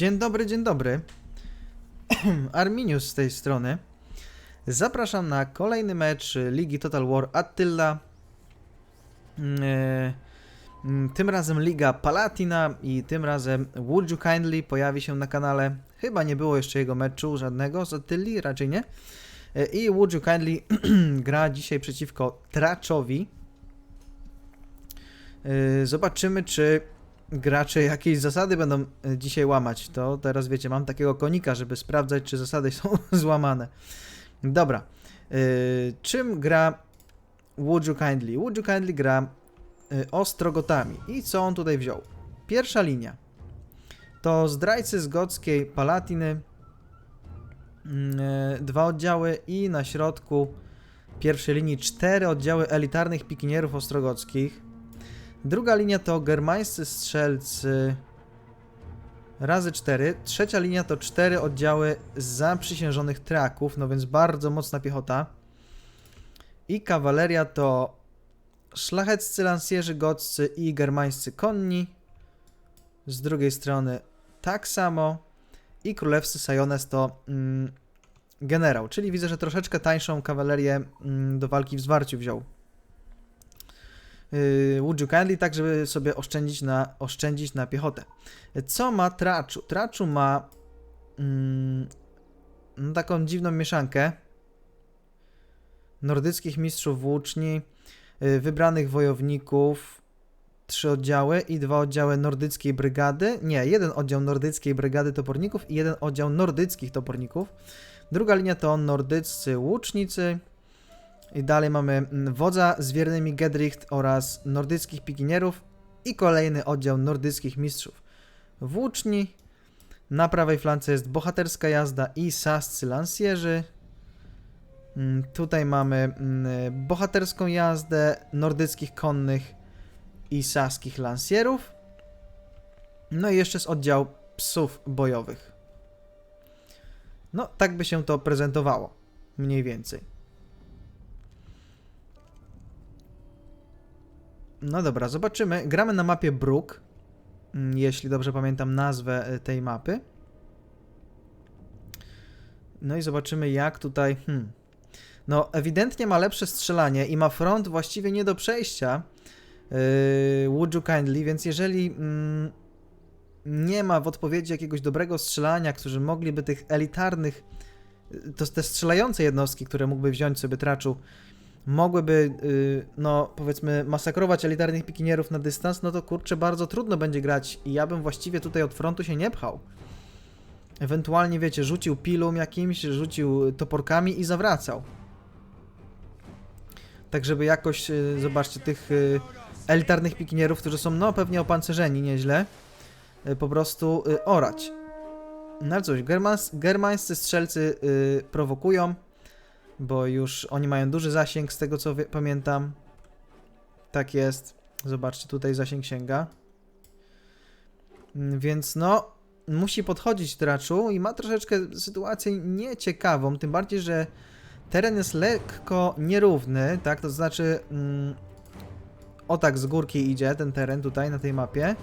Dzień dobry, dzień dobry. Arminius z tej strony. Zapraszam na kolejny mecz Ligi Total War Attila. Mm, e, mm, Tym razem Liga Palatina i tym razem Would You Kindly pojawi się na kanale. Chyba nie było jeszcze jego meczu żadnego z Attilli, raczej nie. E, I Would You Kindly gra dzisiaj przeciwko Traczowi. E, Zobaczymy, czy gracze jakieś zasady będą e, dzisiaj łamać. To teraz wiecie, mam takiego konika, żeby sprawdzać, czy zasady są złamane. Dobra. Y, czym gra Would You Kindly? Would You Kindly gra y, ostrogotami. I co on tutaj wziął? Pierwsza linia. To zdrajcy z gockiej Palatiny. Mm, Dwa oddziały i na środku pierwszej linii cztery oddziały elitarnych pikinierów ostrogockich. Druga linia to germańscy strzelcy razy 4. Trzecia linia to cztery oddziały zaprzysiężonych traków, no więc bardzo mocna piechota. I kawaleria to szlacheccy lansjerzy goccy i germańscy konni. Z drugiej strony tak samo. I królewscy sajones to mm, generał, czyli widzę, że troszeczkę tańszą kawalerię mm, do walki w zwarciu wziął yy, Would You Kindly, tak żeby sobie oszczędzić na, oszczędzić na piechotę. Co ma Traczu? Traczu ma mm, no, taką dziwną mieszankę nordyckich mistrzów włóczni, yy, wybranych wojowników, trzy oddziały i dwa oddziały nordyckiej brygady. Nie, jeden oddział nordyckiej brygady toporników i jeden oddział nordyckich toporników. Druga linia to nordyccy łucznicy, i dalej mamy mm, wodza z wiernymi Gedricht oraz nordyckich pikinierów i kolejny oddział nordyckich mistrzów. Włóczni. Na prawej flance jest bohaterska jazda i sascy lansjerzy. Mm, Tutaj mamy mm, bohaterską jazdę nordyckich konnych i saskich lansjerów. No i jeszcze jest oddział psów bojowych. No, tak by się to prezentowało. Mniej więcej. No dobra, zobaczymy. Gramy na mapie Brook, mm, jeśli dobrze pamiętam nazwę y, tej mapy. No i zobaczymy jak tutaj... Hmm. No, ewidentnie ma lepsze strzelanie i ma front właściwie nie do przejścia. Yy, would you kindly, więc jeżeli mm, nie ma w odpowiedzi jakiegoś dobrego strzelania, którzy mogliby tych elitarnych, y, to te strzelające jednostki, które mógłby wziąć sobie traczu, mogłyby, y, no powiedzmy, masakrować elitarnych pikinierów na dystans, no to kurczę, bardzo trudno będzie grać i ja bym właściwie tutaj od frontu się nie pchał. Ewentualnie, wiecie, rzucił pilum jakimś, rzucił toporkami i zawracał. Tak, żeby jakoś, y, zobaczcie, tych y, elitarnych pikinierów, którzy są, no, pewnie opancerzeni nieźle, po prostu orać. No ale cóż, germańscy strzelcy prowokują, bo już oni mają duży zasięg z tego co pamiętam. Tak jest. Zobaczcie, tutaj zasięg sięga. Mm, Więc no, musi podchodzić Traczu i ma troszeczkę sytuację nieciekawą, tym bardziej, że teren jest lekko nierówny, tak, to znaczy mm, o tak z górki idzie ten teren tutaj na tej mapie,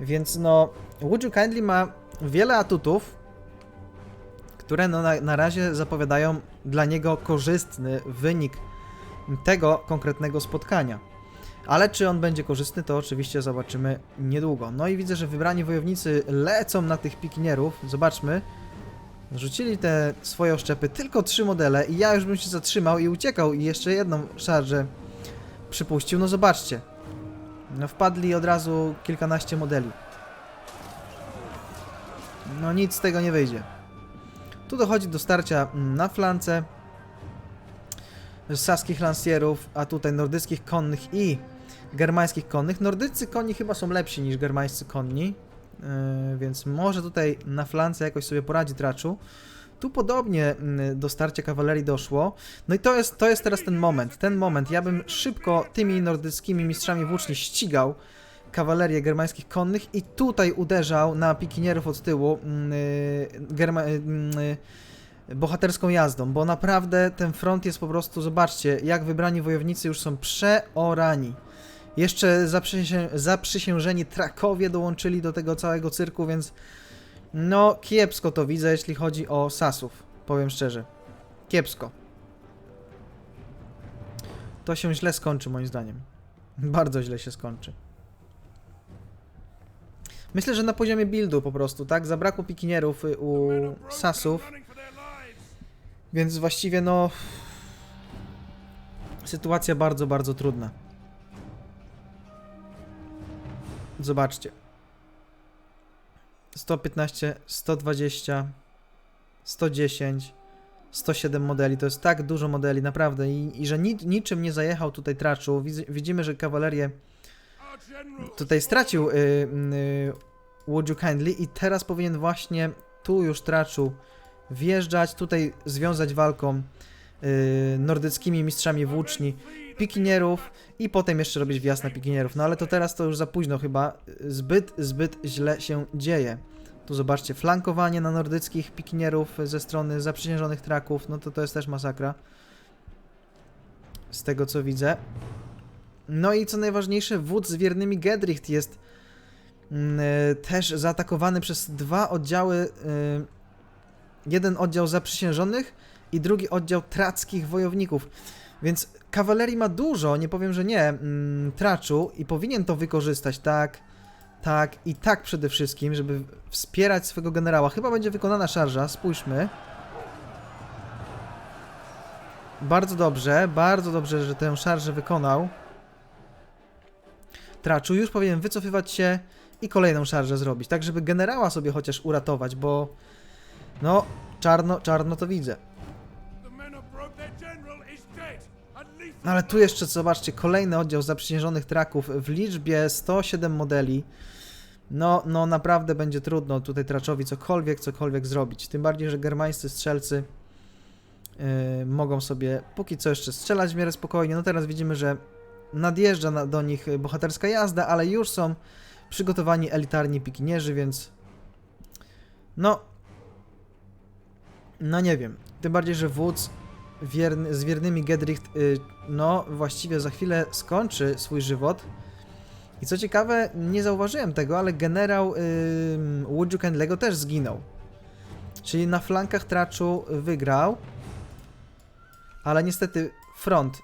więc no, Would You Kindly ma wiele atutów, które no na, na razie zapowiadają dla niego korzystny wynik tego konkretnego spotkania. Ale czy on będzie korzystny, to oczywiście zobaczymy niedługo. No i widzę, że wybrani wojownicy lecą na tych pikinierów. Zobaczmy. Rzucili te swoje oszczepy, tylko trzy modele i ja już bym się zatrzymał i uciekał i jeszcze jedną szarżę przypuścił. No zobaczcie. No wpadli od razu kilkanaście modeli. No nic z tego nie wyjdzie. Tu dochodzi do starcia mm, na flance saskich lansjerów, a tutaj nordyckich konnych i germańskich konnych. Nordyccy konni chyba są lepsi niż germańscy konni, yy, więc może tutaj na flance jakoś sobie poradzi Traczu. Tu podobnie mm, do starcia kawalerii doszło. No i to jest, to jest teraz ten moment. Ten moment. Ja bym szybko tymi nordyckimi mistrzami włóczni ścigał kawalerię germańskich konnych i tutaj uderzał na pikinierów od tyłu mm, y, y, mm, y, bohaterską jazdą, bo naprawdę ten front jest po prostu, zobaczcie, jak wybrani wojownicy już są przeorani. Jeszcze zaprzysię, zaprzysiężeni trakowie dołączyli do tego całego cyrku, więc No, kiepsko to widzę, jeśli chodzi o Sasów. Powiem szczerze. Kiepsko. To się źle skończy, moim zdaniem. Bardzo źle się skończy. Myślę, że na poziomie buildu po prostu, tak? Zabrakło pikinierów y, u Sasów, więc właściwie no... Sytuacja bardzo, bardzo trudna. Zobaczcie. 115, 120, 110, 107 modeli. To jest tak dużo modeli, naprawdę. I, i że ni, niczym nie zajechał tutaj traczu. Widz, widzimy, że kawalerię tutaj stracił y, y, Would You Kindly i teraz powinien właśnie tu już traczu wjeżdżać, tutaj związać walką y, nordyckimi mistrzami włóczni pikinierów i potem jeszcze robić wjazd na pikinierów. No ale to teraz to już za późno chyba. Zbyt, zbyt źle się dzieje. Tu zobaczcie, flankowanie na nordyckich pikinierów ze strony zaprzysiężonych traków, no to to jest też masakra. Z tego co widzę. No i co najważniejsze, wódz z wiernymi Gedricht jest mm, e, też zaatakowany przez dwa oddziały. y, jeden oddział zaprzysiężonych i drugi oddział trackich wojowników. Więc kawalerii ma dużo, nie powiem, że nie, mm, traczu i powinien to wykorzystać, tak, tak i tak przede wszystkim, żeby wspierać swego generała. Chyba będzie wykonana szarża, spójrzmy. Bardzo dobrze, bardzo dobrze, że tę szarżę wykonał. Traczu już powinien wycofywać się i kolejną szarżę zrobić, tak żeby generała sobie chociaż uratować, bo no, czarno, czarno to widzę. No ale tu jeszcze, zobaczcie, kolejny oddział zaprzysiężonych traków w liczbie 107 modeli. No, no naprawdę będzie trudno tutaj traczowi cokolwiek, cokolwiek zrobić. Tym bardziej, że germańscy strzelcy yy, mogą sobie póki co jeszcze strzelać w miarę spokojnie. No teraz widzimy, że nadjeżdża na, do nich bohaterska jazda, ale już są przygotowani elitarni pikinierzy, więc no no nie wiem. Tym bardziej, że wódz wierny, z wiernymi Gedricht, y, no właściwie za chwilę skończy swój żywot. I co ciekawe, nie zauważyłem tego, ale generał y, Woodju Kendlego też zginął. Czyli na flankach traczu wygrał, ale niestety front,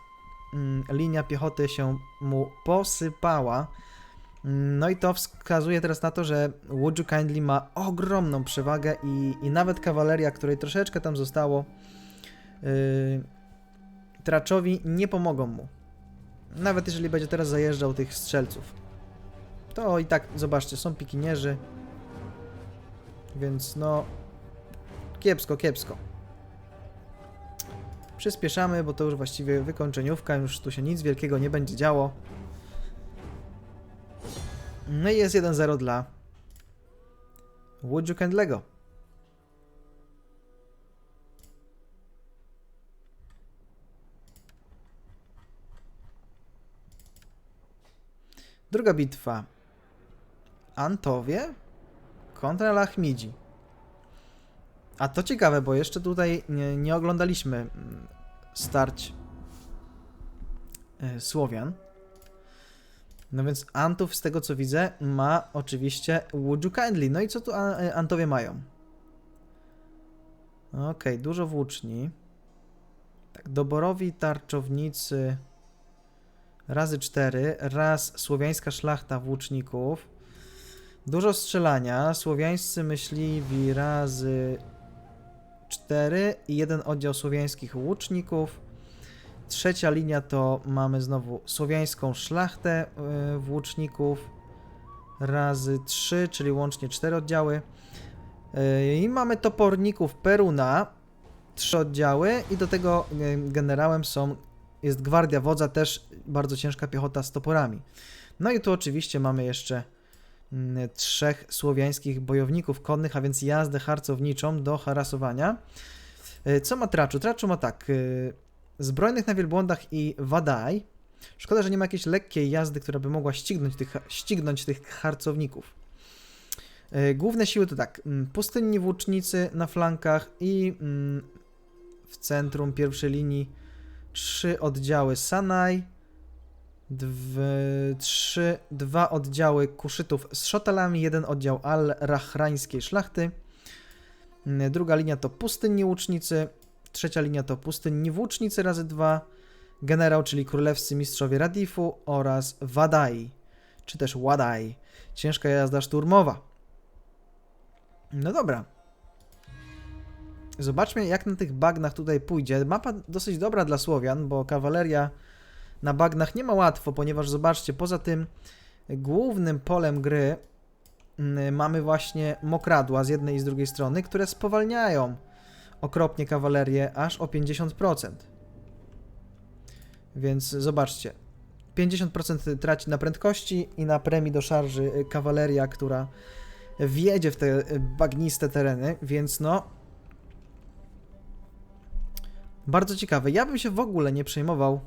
linia piechoty się mu posypała. No i to wskazuje teraz na to, że Would You Kindly ma ogromną przewagę i, i nawet kawaleria, której troszeczkę tam zostało, yy, Traczowi nie pomogą mu. Nawet jeżeli będzie teraz zajeżdżał tych strzelców. To i tak, zobaczcie, są pikinierzy. Więc no... Kiepsko, kiepsko. Przyspieszamy, bo to już właściwie wykończeniówka, już tu się nic wielkiego nie będzie działo. No i jest 1-0 dla Woodju Kendlego. Druga bitwa. Antowie kontra Lachmidzi. A to ciekawe, bo jeszcze tutaj nie, nie oglądaliśmy mm, starć e, Słowian. No więc Antów, z tego co widzę, ma oczywiście Would You Kindly. No i co tu e, Antowie mają? Okej, dużo włóczni. Tak, doborowi tarczownicy razy 4, raz słowiańska szlachta włóczników. Dużo strzelania, słowiańscy myśliwi razy 4 i jeden oddział słowiańskich łuczników. Trzecia linia to mamy znowu słowiańską szlachtę yy, włóczników razy 3, czyli łącznie 4 oddziały. Yy, I mamy toporników Peruna, 3 oddziały i do tego yy, generałem są jest gwardia wodza, też bardzo ciężka piechota z toporami. No i tu oczywiście mamy jeszcze trzech słowiańskich bojowników konnych, a więc jazdę harcowniczą do harasowania. Y, Co ma Traczu? Traczu ma tak, y, zbrojnych na wielbłądach i Wadaj. Szkoda, że nie ma jakiejś lekkiej jazdy, która by mogła ścignąć tych, ścignąć tych harcowników. Y, Główne siły to tak, mm, pustynni włócznicy na flankach i mm, w centrum pierwszej linii trzy oddziały Sanai, Dw, trzy, dwa oddziały kuszytów z szotelami, jeden oddział al-rahrańskiej szlachty. Mm, Druga linia to pustynni łucznicy, trzecia linia to pustynni włócznicy razy dwa, generał, czyli królewscy mistrzowie Radifu oraz Wadai, czy też Wadai. Ciężka jazda szturmowa. No dobra. Zobaczmy, jak na tych bagnach tutaj pójdzie. Mapa dosyć dobra dla Słowian, bo kawaleria na bagnach nie ma łatwo, ponieważ zobaczcie, poza tym głównym polem gry mm, mamy właśnie mokradła z jednej i z drugiej strony, które spowalniają okropnie kawalerię aż o 50%. Więc zobaczcie. 50% traci na prędkości i na premii do szarży y, kawaleria, która wjedzie w te bagniste tereny, więc no. Bardzo ciekawe. Ja bym się w ogóle nie przejmował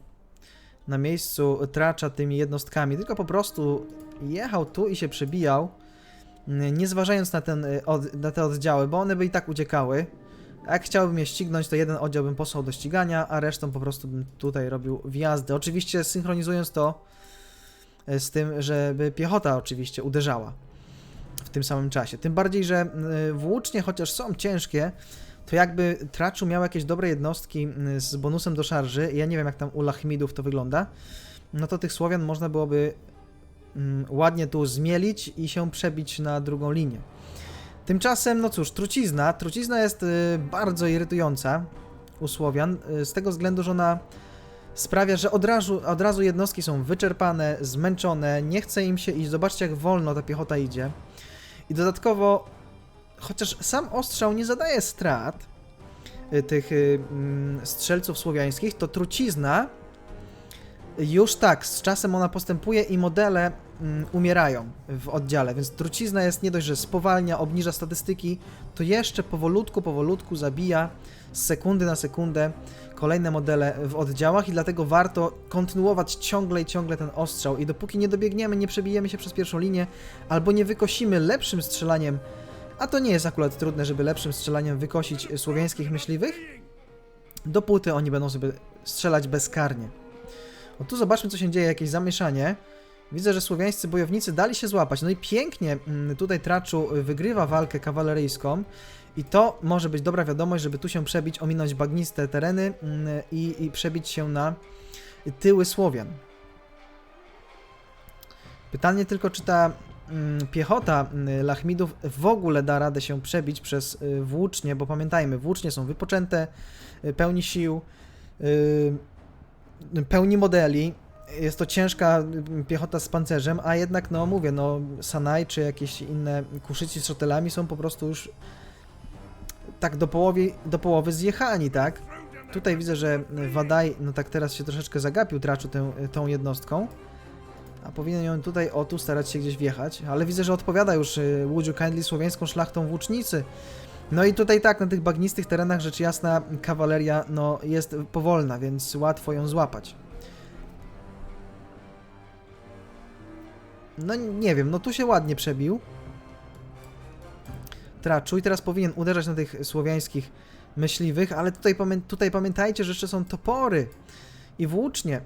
na miejscu tracza tymi jednostkami, tylko po prostu jechał tu i się przebijał, mm, nie zważając na, ten, y, na te oddziały, bo one by i tak uciekały. Jak chciałbym je ścignąć, to jeden oddział bym posłał do ścigania, a resztą po prostu bym tutaj robił wjazdy. Oczywiście synchronizując to y, z tym, żeby piechota oczywiście uderzała w tym samym czasie. Tym bardziej, że y, włócznie, chociaż są ciężkie, to jakby Traczu miał jakieś dobre jednostki y, z bonusem do szarży, ja nie wiem jak tam u Lachmidów to wygląda, no to tych Słowian można byłoby mm, ładnie tu zmielić i się przebić na drugą linię. Tymczasem, no cóż, trucizna. Trucizna jest y, bardzo irytująca u Słowian, y, z tego względu, że ona sprawia, że od razu, od razu jednostki są wyczerpane, zmęczone, nie chce im się iść. Zobaczcie, jak wolno ta piechota idzie. I dodatkowo, chociaż sam ostrzał nie zadaje strat y, tych y, mm, strzelców słowiańskich, to trucizna już tak, z czasem ona postępuje i modele mm, umierają w oddziale, więc trucizna jest nie dość, że spowalnia, obniża statystyki, to jeszcze powolutku, powolutku zabija z sekundy na sekundę kolejne modele w oddziałach i dlatego warto kontynuować ciągle i ciągle ten ostrzał. I dopóki nie dobiegniemy, nie przebijemy się przez pierwszą linię albo nie wykosimy lepszym strzelaniem, a to nie jest akurat trudne, żeby lepszym strzelaniem wykosić słowiańskich myśliwych, dopóty oni będą sobie strzelać bezkarnie. O tu zobaczmy, co się dzieje, jakieś zamieszanie. Widzę, że słowiańscy bojownicy dali się złapać. No i pięknie mm, tutaj Traczu wygrywa walkę kawaleryjską. I to może być dobra wiadomość, żeby tu się przebić, ominąć bagniste tereny mm, i, i przebić się na tyły Słowian. Pytanie tylko, czy ta piechota mm, Lachmidów w ogóle da radę się przebić przez y, włócznie, bo pamiętajmy, włócznie są wypoczęte, y, pełni sił, y, pełni modeli. Jest to ciężka y, piechota z pancerzem, a jednak, no mówię, no Sanaj czy jakieś inne kuszyci z szotelami są po prostu już tak do połowy, do połowy zjechani, tak? Tutaj widzę, że Wadaj, no tak teraz się troszeczkę zagapił, traczu tę, tą jednostką. A powinien ją tutaj, o tu, starać się gdzieś wjechać. Ale widzę, że odpowiada już y, Łudziu Kindly słowiańską szlachtą włócznicy. No i tutaj tak, na tych bagnistych terenach rzecz jasna kawaleria, no jest powolna, więc łatwo ją złapać. No nie wiem, no tu się ładnie przebił. Traczu i teraz powinien uderzać na tych słowiańskich myśliwych, ale tutaj, pamię tutaj pamiętajcie, że jeszcze są topory i włócznie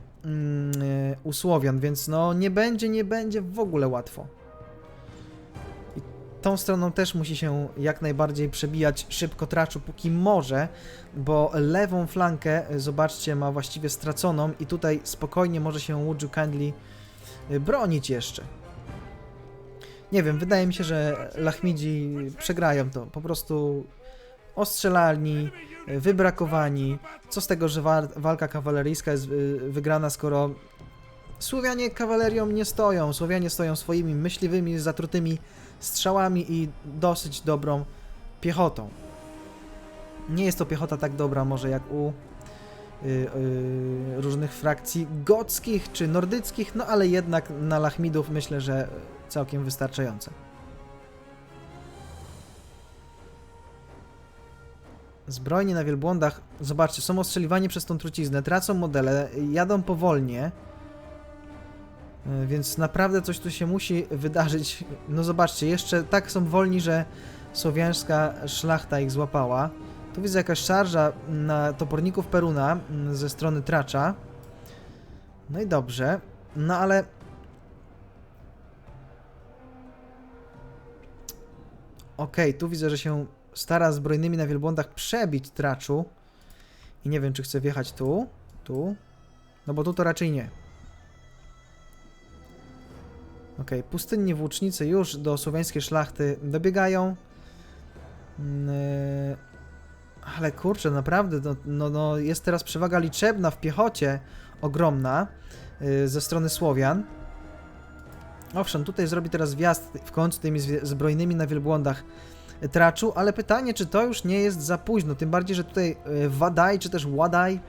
u Słowian, więc no nie będzie, nie będzie w ogóle łatwo. I tą stroną też musi się jak najbardziej przebijać szybko Traczu, póki może, bo lewą flankę, y, zobaczcie, ma właściwie straconą i tutaj spokojnie może się Łudziu Kindly y, bronić jeszcze. Nie wiem, wydaje mi się, że Lachmidzi przegrają to. Po prostu ostrzelani, wybrakowani. Co z tego, że wa walka kawaleryjska jest y, wygrana, skoro Słowianie kawalerią nie stoją. Słowianie stoją swoimi myśliwymi, zatrutymi strzałami i dosyć dobrą piechotą. Nie jest to piechota tak dobra może jak u y, y, różnych frakcji gockich czy nordyckich, no ale jednak na Lachmidów myślę, że całkiem wystarczające. Zbrojni na wielbłądach, zobaczcie, są ostrzeliwani przez tą truciznę, tracą modele, jadą powolnie, Y, więc naprawdę coś tu się musi wydarzyć. No zobaczcie, jeszcze tak są wolni, że słowiańska szlachta ich złapała. Tu widzę jakaś szarża na toporników Peruna mm, ze strony Tracza. No i dobrze. No ale... Okej, tu widzę, że się stara zbrojnymi na wielbłądach przebić traczu. I nie wiem, czy chcę wjechać tu, tu. No bo tu to raczej nie. Okej, pustynni włócznicy już do słowiańskiej szlachty dobiegają. Yy, Ale kurczę, naprawdę, no, no, no jest teraz przewaga liczebna w piechocie ogromna yy, ze strony Słowian. Owszem, tutaj zrobi teraz wjazd w końcu tymi zbrojnymi na wielbłądach traczu, ale pytanie, czy to już nie jest za późno, tym bardziej, że tutaj y, Wadaj, czy też Ładaj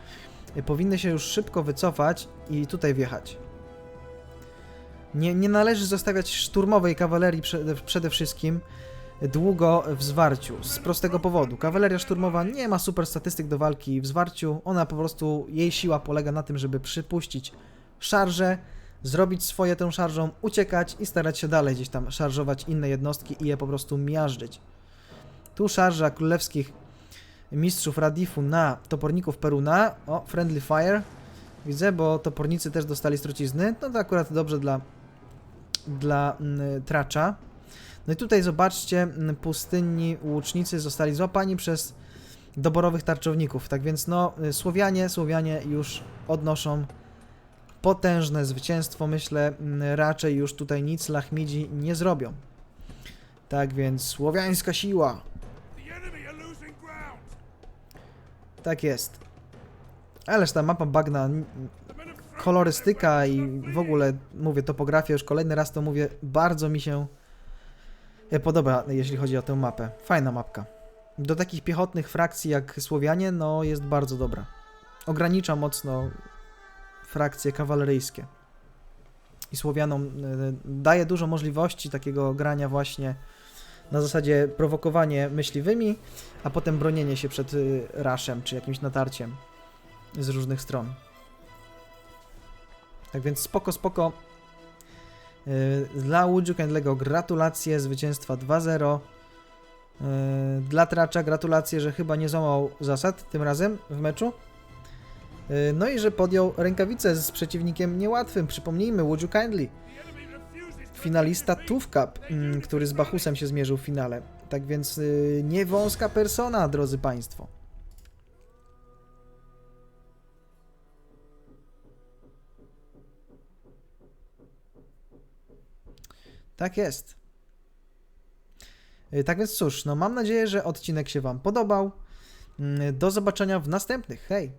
y, powinny się już szybko wycofać i tutaj wjechać. Nie, nie należy zostawiać szturmowej kawalerii przede, przede wszystkim długo w zwarciu. Z prostego powodu. Kawaleria szturmowa nie ma super statystyk do walki w zwarciu. Ona po prostu, jej siła polega na tym, żeby przypuścić szarżę, zrobić swoje tą szarżą, uciekać i starać się dalej gdzieś tam szarżować inne jednostki i je po prostu miażdżyć. Tu szarża królewskich mistrzów Radifu na toporników Peruna. O, friendly fire. Widzę, bo topornicy też dostali trucizny. No to akurat dobrze dla, dla mm, tracza. No i tutaj zobaczcie, mm, pustynni łucznicy zostali złapani przez doborowych tarczowników. Tak więc no, y, Słowianie, Słowianie już odnoszą potężne zwycięstwo. Myślę, mm, raczej już tutaj nic Lachmidzi nie zrobią. Tak więc słowiańska siła. Tak jest. Ależ ta mapa bagna, kolorystyka i w ogóle, mówię, topografia, już kolejny raz to mówię, bardzo mi się e, podoba, jeśli chodzi o tę mapę. Fajna mapka. Do takich piechotnych frakcji jak Słowianie, no jest bardzo dobra. Ogranicza mocno frakcje kawaleryjskie. I Słowianom e, daje dużo możliwości takiego grania właśnie na zasadzie prowokowanie myśliwymi, a potem bronienie się przed y, raszem czy jakimś natarciem z różnych stron. Tak więc spoko, spoko. Yy, Dla Łudziu Kendlego gratulacje zwycięstwa 2-0. Yy, Dla Tracza gratulacje, że chyba nie złamał zasad tym razem w meczu. No i że podjął rękawice z przeciwnikiem niełatwym. Przypomnijmy, Łudziu Kindly, finalista TUF Cup, mm, który z Bachusem się zmierzył w finale. Tak więc yy, nie wąska persona, drodzy Państwo. Tak jest. Yy, Tak więc cóż, no mam nadzieję, że odcinek się Wam podobał. Mm, Do zobaczenia w następnych. Hej!